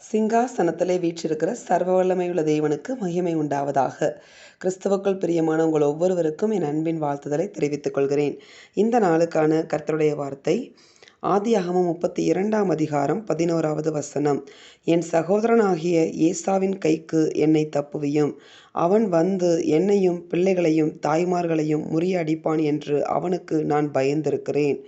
சிங்காசனத்திலே வீற்றிருக்கிற சர்வ வல்லமையுள்ள தேவனுக்கு மகிமை உண்டாவதாக. கிறிஸ்தவுக்குள் பிரியமான உங்கள் ஒவ்வொருவருக்கும் என் அன்பின் வாழ்த்துதலை தெரிவித்துக் கொள்கிறேன். இந்த நாளுக்கான கர்த்தருடைய வார்த்தை ஆதியாகமம் முப்பத்தி இரண்டாம் அதிகாரம் பதினோராவது வசனம். என் சகோதரனாகிய ஏசாவின் கைக்கு என்னை தப்புவியும். அவன் வந்து என்னையும் பிள்ளைகளையும் தாய்மார்களையும் முறியடிப்பான் என்று அவனுக்கு நான் பயந்திருக்கிறேன்.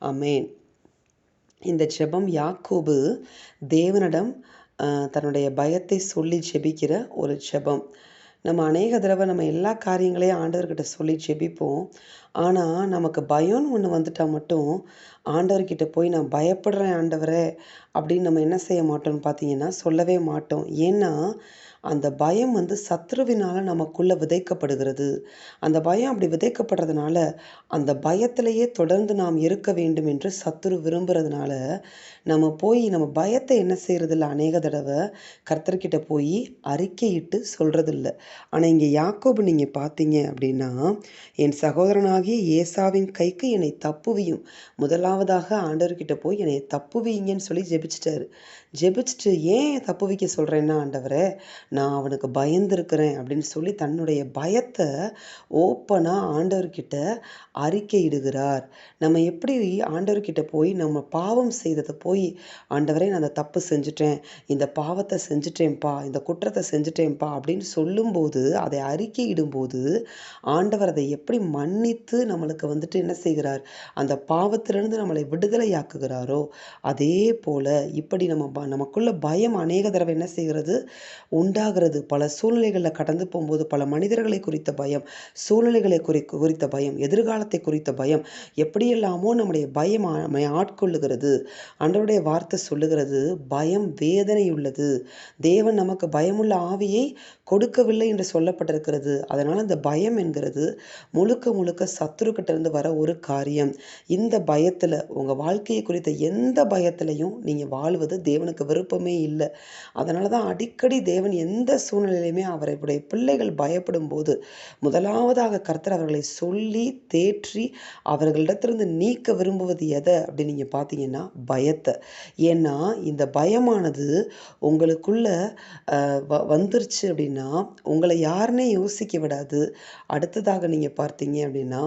அமேன் இந்த ஜெபம் யாக்கோபு தேவனிடம் தன்னுடைய பயத்தை சொல்லி ஜெபிக்கிற ஒரு ஜெபம் நம்ம அநேக தடவை நம்ம எல்லா காரியங்களையும் ஆண்டவர்கிட்ட சொல்லி ஜெபிப்போம் ஆனால் நமக்கு பயம்னு ஒன்று வந்துட்டால் மட்டும் ஆண்டவர்கிட்ட போய் நான் பயப்படுறேன் ஆண்டவரே அப்படின்னு நம்ம என்ன செய்ய மாட்டோம்னு பார்த்தீங்கன்னா சொல்லவே மாட்டோம். ஏன்னா அந்த பயம் வந்து சத்ருவினால் நமக்குள்ளே விதைக்கப்படுகிறது. அந்த பயம் அப்படி விதைக்கப்படுறதுனால அந்த பயத்திலேயே தொடர்ந்து நாம் இருக்க வேண்டும் என்று சத்ரு விரும்புகிறதுனால நம்ம போய் நம்ம பயத்தை என்ன செய்கிறதில்ல அநேக தடவை கர்த்தர்கிட்ட போய் அறிக்கையிட்டு சொல்கிறதில்ல ஆனால் இங்கே யாக்கோபு நீங்கள் பார்த்தீங்க அப்படின்னா என் சகோதரனாகிய ஏசாவின் கைக்கு என்னை தப்புவியும். முதலாவதாக ஆண்டவர்கிட்ட போய் என்னை தப்புவீங்கன்னு சொல்லி ஜெபிச்சிட்டாரு. ஜெபிச்சுட்டு ஏன் தப்பு வைக்க சொல்கிறேன்னா ஆண்டவரே நான் அவனுக்கு பயந்துருக்கிறேன் அப்படின்னு சொல்லி தன்னுடைய பயத்தை ஓப்பனாக ஆண்டவர்கிட்ட அறிக்கையிடுகிறார். நம்ம எப்படி ஆண்டவர்கிட்ட போய் நம்ம பாவம் செய்ததை போய் ஆண்டவரே நான் அந்த தப்பு செஞ்சுட்டேன் இந்த பாவத்தை செஞ்சுட்டேன்ப்பா இந்த குற்றத்தை செஞ்சுட்டேன்ப்பா அப்படின்னு சொல்லும்போது அதை அறிக்கையிடும்போது ஆண்டவர் அதை எப்படி மன்னித்து நம்மளுக்கு வந்துட்டு என்ன செய்கிறார்? அந்த பாவத்திலிருந்து நம்மளை விடுதலையாக்குகிறாரோ அதே போல் இப்படி நம்ம ப- நமக்குள்ள பயம் அநேக தடவை என்ன செய்கிறது? உண்டாகிறது. பல சூழ்நிலைகளில் கடந்து போகும்போது பல மனிதர்களை குறித்த பயம் சூழ்நிலைகளை குறி குறித்த பயம் எதிர்காலத்தை குறித்த பயம் எப்படியெல்லாமோ நம்முடைய பயம் நம்மை ஆட்கொள்ளுகிறது. அன்றருடைய வார்த்தை சொல்லுகிறது பயம் வேதனை உள்ளது. தேவன் நமக்கு பயமுள்ள ஆவியை கொடுக்கவில்லை என்று சொல்லப்பட்டிருக்கிறது. அதனால் அந்த பயம் என்கிறது முழுக்க முழுக்க சத்துருக்கிட்டேருந்து வர ஒரு காரியம். இந்த பயத்தில் உங்கள் வாழ்க்கையை குறித்த எந்த பயத்திலையும் நீங்கள் வாழ்வது தேவனுக்கு விருப்பமே இல்லை. அதனால தான் அடிக்கடி தேவன் எந்த சூழ்நிலையிலுமே அவருடைய பிள்ளைகள் பயப்படும் போது முதலாவதாக கர்த்தர் அவர்களை சொல்லி தேற்றி அவர்களிடத்திலிருந்து நீக்க விரும்புவது எதை அப்படின்னு நீங்கள் பார்த்தீங்கன்னா பயத்தை. ஏன்னா இந்த பயமானது உங்களுக்குள்ள வ வந்துருச்சு அப்படின்னா உங்களை யாருன்னே யோசிக்க விடாது. அடுத்ததாக நீங்கள் பார்த்தீங்க அப்படின்னா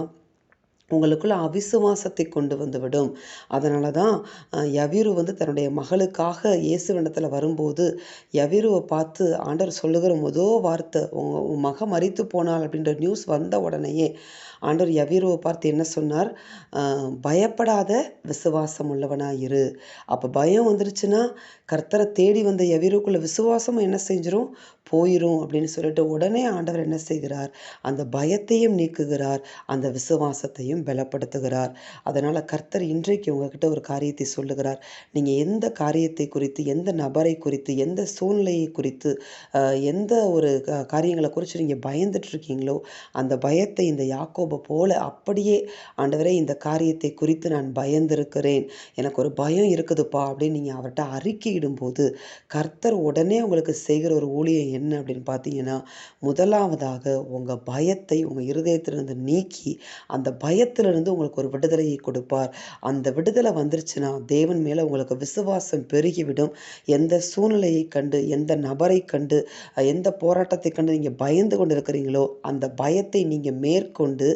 உங்களுக்குள்ள அவிசுவாசத்தை கொண்டு வந்துவிடும் அதனால தான் யவிரு யவீரு வந்து தன்னுடைய மகளுக்காக இயேசுவிடத்தில் வரும்போது யவிருவை பார்த்து ஆண்டவர் சொல்லுகிற முதோ வார்த்தை உங்க உன் மக மறித்து போனாள் அப்படின்ற நியூஸ் வந்த உடனேயே ஆண்டவர் யவிருவை பார்த்து என்ன சொன்னார்? பயப்படாத விசுவாசம் உள்ளவனாக இரு அப்போ பயம் வந்துருச்சுன்னா கர்த்தரை தேடி வந்த யவீருக்குள்ள விசுவாசம் என்ன செஞ்சிடும் போயிடும் அப்படின்னு சொல்லிட்டு உடனே ஆண்டவர் என்ன செய்கிறார்? அந்த பயத்தையும் நீக்குகிறார். அந்த விசுவாசத்தையும் பலப்படுத்துகிறார். அதனால் கர்த்தர் இன்றைக்கு உங்ககிட்ட ஒரு காரியத்தை சொல்லுகிறார். நீங்கள் எந்த காரியத்தை குறித்து எந்த நபரை குறித்து எந்த சூழ்நிலையை குறித்து எந்த ஒரு காரியங்களை குறித்து நீங்கள் பயந்துட்டுருக்கீங்களோ அந்த பயத்தை இந்த யாக்கோபை போல அப்படியே ஆண்டவரே இந்த காரியத்தை குறித்து நான் பயந்திருக்கிறேன். எனக்கு ஒரு பயம் இருக்குதுப்பா அப்படின்னு நீங்கள் அவர்கிட்ட அறிக்கையிடும்போது கர்த்தர் உடனே உங்களுக்கு செய்கிற ஒரு ஊழியம் என்ன அப்படின்னு பார்த்தீங்கன்னா முதலாவதாக உங்கள் பயத்தை உங்கள் இருதயத்திலிருந்து நீக்கி அந்த பயத்தை பயத்திலிருந்து உங்களுக்கு ஒரு விடுதலையை கொடுப்பார். அந்த விடுதலை வந்துருச்சுன்னா தேவன் மேலே உங்களுக்கு விசுவாசம் பெருகிவிடும். எந்த சூழ்நிலையை கண்டு எந்த நபரை கண்டு எந்த போராட்டத்தை கண்டு நீங்கள் பயந்து கொண்டு இருக்கிறீங்களோ அந்த பயத்தை நீங்கள் மேற்கொண்டு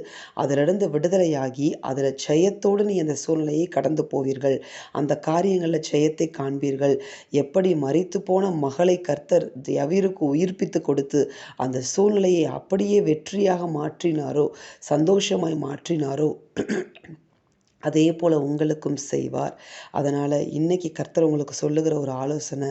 அதிலிருந்து விடுதலையாகி அதில் ஜெயத்தோடு நீ அந்த சூழ்நிலையை கடந்து போவீர்கள். அந்த காரியங்களில் ஜெயத்தை காண்பீர்கள். எப்படி மறித்து போன மகளை கர்த்தர் யவீருக்கு உயிர்ப்பித்து கொடுத்து அந்த சூழ்நிலையை அப்படியே வெற்றியாக மாற்றினாரோ சந்தோஷமாய் மாற்றினாரோ ಆರು அதே போல் உங்களுக்கும் செய்வார். அதனால் இன்றைக்கி கர்த்தர் உங்களுக்கு சொல்லுகிற ஒரு ஆலோசனை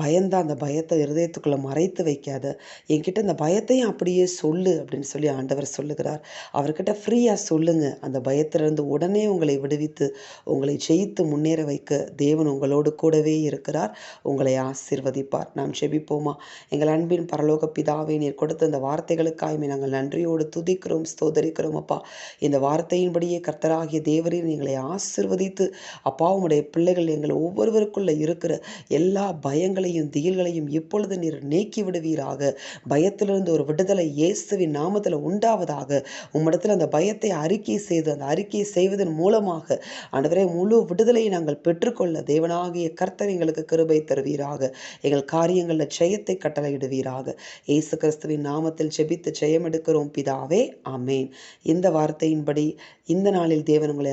பயந்த அந்த பயத்தை இருதயத்துக்குள்ளே மறைத்து வைக்காத என்கிட்ட இந்த பயத்தையும் அப்படியே சொல்லு அப்படின்னு சொல்லி ஆண்டவர் சொல்லுகிறார். அவர்கிட்ட ஃப்ரீயாக சொல்லுங்கள் அந்த பயத்திலிருந்து உடனே உங்களை விடுவித்து உங்களை ஜெயித்து முன்னேற வைக்க தேவன் உங்களோடு கூடவே இருக்கிறார். உங்களை ஆசீர்வதிப்பார். நாம் செபிப்போமா எங்கள் அன்பின் பரலோக பிதாவை நீர் கொடுத்த இந்த வார்த்தைகளுக்காய் நாங்கள் நன்றியோடு துதிக்கிறோம் ஸ்தோதரிக்கிறோம் அப்பா. இந்த வார்த்தையின்படியே கர்த்தராகிய தேவரின் எங்களை ஆசிர்வதித்து அப்பா உம்முடைய பிள்ளைகள் எங்கள் ஒவ்வொருவருக்குள்ள இருக்கிற எல்லா பயங்களையும் திகில்களையும் இப்பொழுது நீர் நீக்கி விடுவீராக. பயத்திலிருந்து ஒரு விடுதலை இயேசுவின் நாமத்தில் உண்டாவதாக உம்மிடத்தில் அந்த பயத்தை அறிக்கை செய்து அந்த அறிக்கை செய்வதன் மூலமாக ஆண்டவரே முழு விடுதலையை நாங்கள் பெற்றுக்கொள்ள தேவனாகிய கர்த்தர் எங்களுக்கு கிருபை தருவீராக. எங்கள் காரியங்களில் ஜெயத்தை கட்டளையிடுவீராக. இயேசு கிறிஸ்துவின் நாமத்தில் செபித்து ஜெயம் எடுக்கிறோம் பிதாவே ஆமேன். இந்த வார்த்தையின்படி இந்த நாளில் தேவன் உங்களை